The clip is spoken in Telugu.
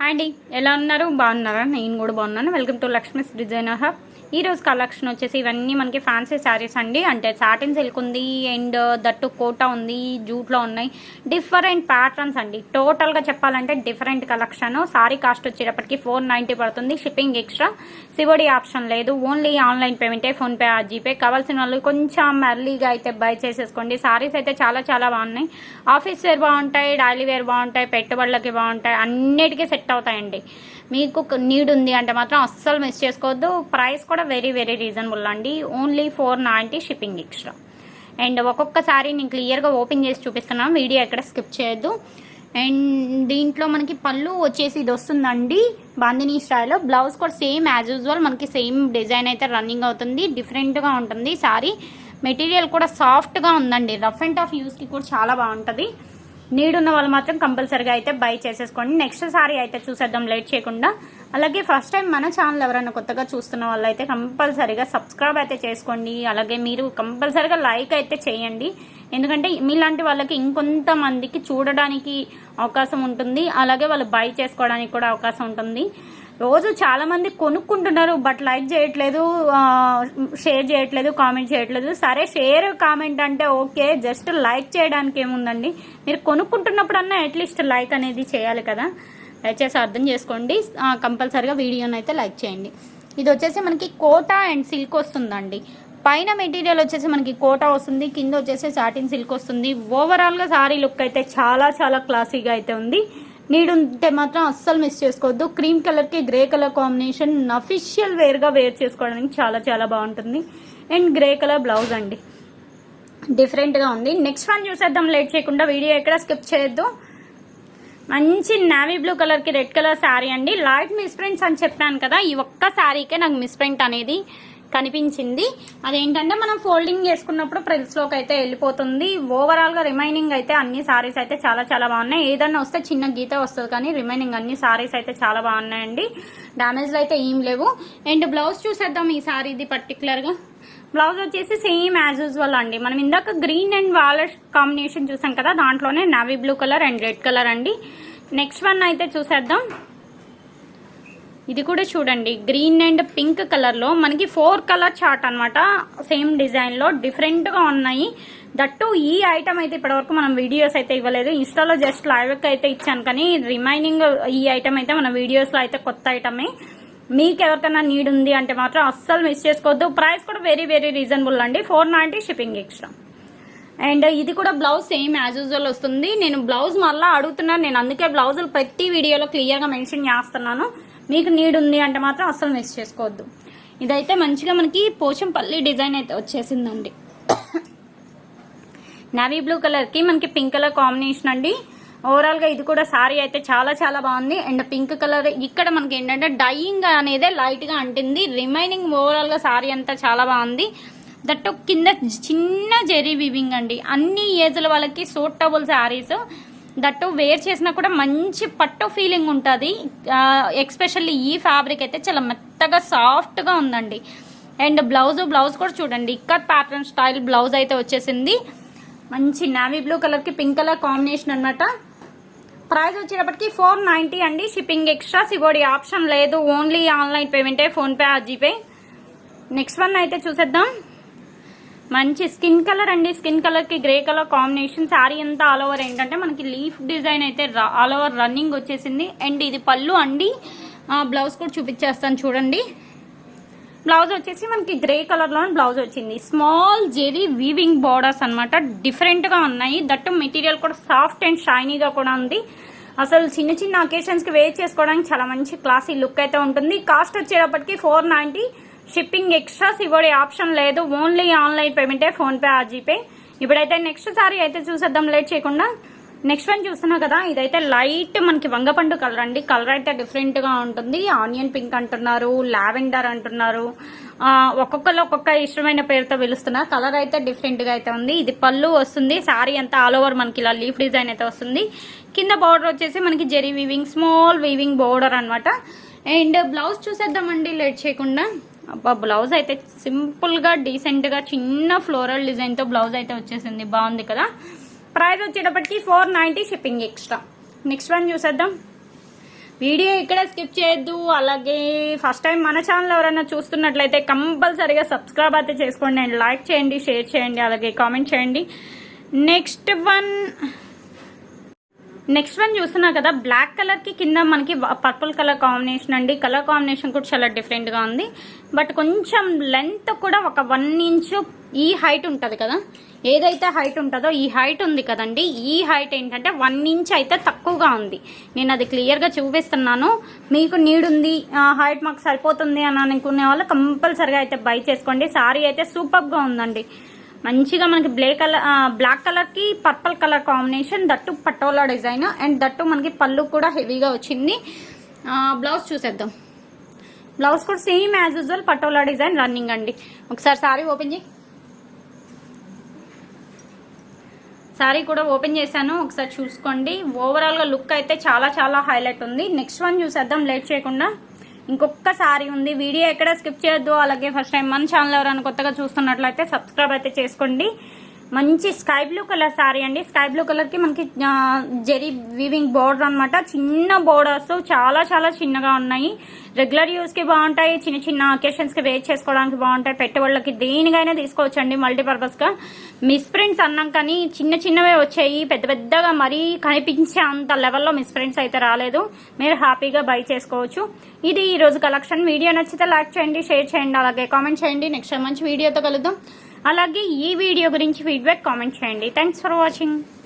హాయ్ అండి ఎలా ఉన్నారు? బాగున్నారా? నేను కూడా బాగున్నాను. Welcome to Lakshmi's designer hub ఈ రోజు కలెక్షన్ వచ్చేసి ఇవన్నీ మనకి ఫ్యాన్సీ శారీస్ అండి. అంటే సాటిన్ సిల్క్ ఉంది అండ్ దట్టు కోటా ఉంది జూట్లో ఉన్నాయి. డిఫరెంట్ ప్యాటర్న్స్ అండి. టోటల్గా చెప్పాలంటే డిఫరెంట్ కలెక్షన్ సారీ కాస్ట్ వచ్చేటప్పటికి ఫోర్ నైంటీ పడుతుంది. షిప్పింగ్ ఎక్స్ట్రా సివడి ఆప్షన్ లేదు. ఓన్లీ ఆన్లైన్ పేమెంటే ఫోన్పే జీపే కావాల్సిన వాళ్ళు కొంచెం ఎర్లీగా అయితే బై చేసేసుకోండి. సారీస్ అయితే చాలా చాలా బాగున్నాయి. ఆఫీస్ వేర్ బాగుంటాయి డైలీ వేర్ బాగుంటాయి పెట్టుబడులకి బాగుంటాయి. అన్నిటికీ సెట్ అవుతాయండి. మీకు నీడ్ ఉంది అంటే మాత్రం అస్సలు మిస్ చేసుకోవద్దు. ప్రైస్ కూడా వెరీ వెరీ రీజనబుల్ అండి. Only four ninety shipping extra and ఒక్కొక్కసారి నేను క్లియర్గా ఓపెన్ చేసి చూపిస్తున్నాను. వీడియో ఎక్కడ స్కిప్ చేయొద్దు. అండ్ దీంట్లో మనకి పళ్ళు వచ్చేసి ఇది వస్తుందండి. బాందినీ స్టైల్లో బ్లౌజ్ కూడా సేమ్ యాజ్ యూజువల్ మనకి సేమ్ డిజైన్ అయితే రన్నింగ్ అవుతుంది. డిఫరెంట్గా ఉంటుంది. సారీ మెటీరియల్ కూడా సాఫ్ట్గా ఉందండి. రఫ్ అండ్ ఆఫ్ యూస్కి కూడా చాలా బాగుంటుంది. నీడ్ ఉన్న వాళ్ళు మాత్రం కంపల్సరీగా అయితే బై చేసేసుకోండి. నెక్స్ట్ సారీ అయితే చూసేద్దాం లేట్ చేయకుండా. అలాగే ఫస్ట్ టైం మన ఛానల్ ఎవరైనా కొత్తగా చూస్తున్న వాళ్ళు అయితే కంపల్సరీగా సబ్స్క్రైబ్ అయితే చేసుకోండి. అలాగే మీరు కంపల్సరీగా లైక్ అయితే చేయండి. ఎందుకంటే మీలాంటి వాళ్ళకి ఇంకొంతమందికి చూడడానికి అవకాశం ఉంటుంది. అలాగే వాళ్ళు బై చేసుకోవడానికి కూడా అవకాశం ఉంటుంది. రోజు చాలా మంది కొనుక్కుంటున్నారు బట్ లైక్ చేయట్లేదు షేర్ చేయట్లేదు కామెంట్ చేయట్లేదు. సరే షేర్ కామెంట్ అంటే ఓకే జస్ట్ లైక్ చేయడానికి ఏముందండి? మీరు కొనుక్కుంటున్నప్పుడన్నా అట్లీస్ట్ లైక్ అనేది చేయాలి కదా. దయచేసి అర్థం చేసుకోండి. కంపల్సరిగా కంపల్సరీగా వీడియోని అయితే లైక్ చేయండి. ఇది వచ్చేసి మనకి కోటా అండ్ సిల్క్ వస్తుందండి. పైన మెటీరియల్ వచ్చేసి మనకి కోటా వస్తుంది కింద వచ్చేసి సాటిన్ సిల్క్ వస్తుంది. ఓవరాల్గా సారీ లుక్ అయితే చాలా చాలా క్లాసీగా అయితే ఉంది. నీడు ఉంటే మాత్రం అస్సలు మిస్ చేసుకోవద్దు. క్రీమ్ కలర్కి గ్రే కలర్ కాంబినేషన్ అఫీషియల్ వేర్గా వేర్ చేసుకోవడానికి చాలా చాలా బాగుంటుంది. అండ్ గ్రే కలర్ బ్లౌజ్ అండి. డిఫరెంట్గా ఉంది. నెక్స్ట్ వన్ చూసేద్దాం. లేట్ చేయకుండా వీడియో ఎక్కడ స్కిప్ చేయొద్దు. మంచి నావీ బ్లూ కలర్కి రెడ్ కలర్ శారీ అండి. లైట్ మిస్ ప్రింట్స్ అని చెప్పాను కదా ఈ ఒక్క శారీకే నాకు మిస్ ప్రింట్ అనేది. కనిపించింది. అదేంటంటే మనం ఫోల్డింగ్ చేసుకున్నప్పుడు ప్రిల్స్లోకి అయితే వెళ్ళిపోతుంది. ఓవరాల్గా రిమైనింగ్ అయితే అన్ని సారీస్ అయితే చాలా చాలా బాగున్నాయి. ఏదన్నా వస్తే చిన్న గీత వస్తుంది కానీ రిమైనింగ్ అన్ని సారీస్ అయితే చాలా బాగున్నాయండి. డ్యామేజ్లు అయితే ఏం లేవు. అండ్ బ్లౌజ్ చూసేద్దాం ఈ సారీది పర్టికులర్గా బ్లౌజ్ వచ్చేసి సేమ్ యాజ్ యూజువల్ అండి. మనం ఇందాక గ్రీన్ అండ్ వాలెట్ కాంబినేషన్ చూసాం కదా దాంట్లోనే navy blue colour and red colour అండి. నెక్స్ట్ వన్ అయితే చూసేద్దాం. ఇది కూడా చూడండి. గ్రీన్ అండ్ పింక్ కలర్లో మనకి ఫోర్ కలర్ చార్ట్ అనమాట సేమ్ డిజైన్లో డిఫరెంట్గా ఉన్నాయి. దట్టు ఈ ఐటమ్ అయితే ఇప్పటివరకు మనం వీడియోస్ అయితే ఇవ్వలేదు. ఇన్స్టాలో జస్ట్ లైవ్కి అయితే ఇచ్చాను. కానీ రిమైనింగ్ ఈ ఐటమ్ అయితే మన వీడియోస్లో అయితే కొత్త ఐటమే. మీకు ఎవరికైనా నీడ్ ఉంది అంటే మాత్రం అస్సలు మిస్ చేసుకోవద్దు. ప్రైస్ కూడా వెరీ వెరీ రీజనబుల్ అండి. Four ninety shipping extra. And ఇది కూడా బ్లౌజ్ సేమ్ యాజ్ యూజువల్ వస్తుంది. నేను బ్లౌజ్ మళ్ళీ అడుగుతున్నాను. నేను అందుకే బ్లౌజులు ప్రతి వీడియోలో క్లియర్గా మెన్షన్ చేస్తున్నాను. మీకు నీడ్ ఉంది అంటే మాత్రం అస్సలు మిస్ చేసుకోవద్దు. ఇదైతే మంచిగా మనకి పోచంపల్లి డిజైన్ అయితే వచ్చేసిందండి. నావీ బ్లూ కలర్కి మనకి పింక్ కలర్ కాంబినేషన్ అండి. ఓవరాల్గా ఇది కూడా సారీ అయితే చాలా చాలా బాగుంది. అండ్ పింక్ కలర్ ఇక్కడ మనకి ఏంటంటే డైయింగ్ అనేది లైట్గా అంటింది. రిమైనింగ్ ఓవరాల్గా సారీ అంతా చాలా బాగుంది. దట్టు కింద చిన్న జెరీ వివింగ్ అండి. అన్ని ఏజ్ల వాళ్ళకి సూటబుల్ శారీస్ దట్టు వేర్ చేసినా కూడా మంచి పట్టు ఫీలింగ్ ఉంటుంది. ఎక్స్పెషల్లీ ఈ ఫ్యాబ్రిక్ అయితే చాలా మెత్తగా సాఫ్ట్గా ఉందండి. అండ్ బ్లౌజ్ బ్లౌజ్ కూడా చూడండి. ఇక్కడ ప్యాటర్న్ స్టైల్ బ్లౌజ్ అయితే వచ్చేసింది. మంచి నావీ బ్లూ కలర్కి పింక్ కలర్ కాంబినేషన్ అన్నమాట. ప్రైస్ వచ్చేటప్పటికి ఫోర్ నైంటీ అండి. షిప్పింగ్ ఎక్స్ట్రా సిగోడి ఆప్షన్ లేదు. ఓన్లీ ఆన్లైన్ పేమెంటే ఫోన్పే జీపే నెక్స్ట్ వన్ అయితే చూసేద్దాం. మంచి స్కిన్ కలర్ అండి. స్కిన్ కలర్కి గ్రే కలర్ కాంబినేషన్. శారీ అంతా ఆల్ ఓవర్ ఏంటంటే మనకి లీఫ్ డిజైన్ అయితే ఆల్ ఓవర్ రన్నింగ్ వచ్చేసింది. అండ్ ఇది పళ్ళు అండి. బ్లౌజ్ కూడా చూపించేస్తాను చూడండి. బ్లౌజ్ వచ్చేసి మనకి గ్రే కలర్లో బ్లౌజ్ వచ్చింది. స్మాల్ జెరీ వీవింగ్ బార్డర్స్ అనమాట డిఫరెంట్గా ఉన్నాయి. దట్టు మెటీరియల్ కూడా సాఫ్ట్ అండ్ షైనీగా కూడా ఉంది. అసలు చిన్న చిన్న అకేషన్స్కి వేర్ చేసుకోవడానికి చాలా మంచి క్లాసీ లుక్ అయితే ఉంటుంది. కాస్ట్ వచ్చేటప్పటికి ఫోర్ నైన్టీ షిప్పింగ్ ఎక్స్ట్రాస్ ఇవ్వడే ఆప్షన్ లేదు. ఓన్లీ ఆన్లైన్ పేమెంటే ఫోన్పే ఆ జీపే. ఇప్పుడైతే నెక్స్ట్ సారీ అయితే చూసేద్దాం లేట్ చేయకుండా. నెక్స్ట్ వన్ చూస్తున్నా కదా ఇదైతే లైట్ మనకి వంగపండు కలర్ అండి. కలర్ అయితే డిఫరెంట్గా ఉంటుంది. ఆనియన్ పింక్ అంటున్నారు లావెండర్ అంటున్నారు. ఒక్కొక్కరు ఒక్కొక్క ఇష్టమైన పేరుతో పిలుస్తున్నారు. కలర్ అయితే డిఫరెంట్గా అయితే ఉంది. ఇది పళ్ళు వస్తుంది. శారీ అంతా ఆల్ ఓవర్ మనకి ఇలా లీఫ్ డిజైన్ అయితే వస్తుంది. కింద బార్డర్ వచ్చేసి మనకి zari weaving small weaving border అనమాట అండ్ బ్లౌజ్ చూసేద్దామండి లేట్ చేయకుండా. అబ్బా బ్లౌజ్ అయితే సింపుల్గా డీసెంట్గా చిన్న ఫ్లోరల్ డిజైన్తో బ్లౌజ్ అయితే వచ్చేసింది. బాగుంది కదా? ప్రైస్ వచ్చేటప్పటికి four ninety shipping extra next one చూసేద్దాం. వీడియో ఇక్కడ స్కిప్ చేయొద్దు. అలాగే ఫస్ట్ టైం మన ఛానల్ ఎవరైనా చూస్తున్నట్లయితే కంపల్సరీగా సబ్స్క్రైబ్ అయితే చేసుకోండి. అండ్ లైక్ చేయండి షేర్ చేయండి అలాగే కామెంట్ చేయండి. నెక్స్ట్ వన్ నెక్స్ట్ వన్ చూస్తున్నా కదా బ్లాక్ కలర్కి కింద మనకి పర్పుల్ కలర్ కాంబినేషన్ అండి. కలర్ కాంబినేషన్ కూడా చాలా డిఫరెంట్గా ఉంది. బట్ కొంచెం లెంత్ కూడా ఒక వన్ ఇంచ్ ఈ హైట్ ఉంటుంది కదా. ఏదైతే హైట్ ఉంటుందో ఈ హైట్ ఉంది కదండి. ఈ హైట్ ఏంటంటే వన్ ఇంచ్ అయితే తక్కువగా ఉంది. నేను అది క్లియర్గా చూపిస్తున్నాను. మీకు నీడ్ ఉంది హైట్ మాకు సరిపోతుంది అని అనుకునే వాళ్ళు కంపల్సరిగా అయితే బై చేసుకోండి. సారీ అయితే సూపర్గా ఉందండి. మంచిగా మనకి బ్లే కలర్ బ్లాక్ కలర్కి purple colour combination that patola design and that మనకి పళ్ళు కూడా హెవీగా వచ్చింది. బ్లౌజ్ చూసేద్దాం. బ్లౌజ్ కూడా same as usual patola design running అండి. ఒకసారి సారీ ఓపెన్ చేయి. సారీ కూడా ఓపెన్ చేశాను. ఒకసారి చూసుకోండి. ఓవరాల్గా లుక్ అయితే చాలా చాలా హైలైట్ ఉంది. నెక్స్ట్ వన్ చూసేద్దాం. లేట్ చేయకుండా. ఇంకొకసారి ఉంది. వీడియో ఎక్కడ స్కిప్ చేయొద్దు. అలాగే ఫస్ట్ టైం మన ఛానల్ ఎవరైనా కొత్తగా చూస్తున్నట్లయితే సబ్స్క్రైబ్ అయితే చేసుకోండి. మంచి స్కై బ్లూ కలర్ సారీ అండి. స్కై బ్లూ కలర్కి మనకి జెరీ వీవింగ్ బోర్డర్ అనమాట చిన్న బోర్డర్స్ చాలా చాలా చిన్నగా ఉన్నాయి. రెగ్యులర్ యూస్కి బాగుంటాయి చిన్న చిన్న అకేషన్స్కి వేర్ చేసుకోవడానికి బాగుంటాయి పెట్టుబడులకి దేనికైనా తీసుకోవచ్చండి మల్టీపర్పస్గా మిస్ప్రింట్స్ మిస్ అన్నాం కానీ చిన్న చిన్నవే వచ్చాయి పెద్ద పెద్దగా మరీ కనిపించే అంత లెవెల్లో మిస్ప్రింట్స్ అయితే రాలేదు. మీరు హ్యాపీగా బై చేసుకోవచ్చు. ఇది ఈ రోజు కలెక్షన్ వీడియో నచ్చితే లైక్ చేయండి షేర్ చేయండి అలాగే కామెంట్ చేయండి. నెక్స్ట్ మంచి వీడియోతో కలుద్దాం. అలాగే ఈ వీడియో గురించి ఫీడ్బ్యాక్ కామెంట్ చేయండి. Thanks for watching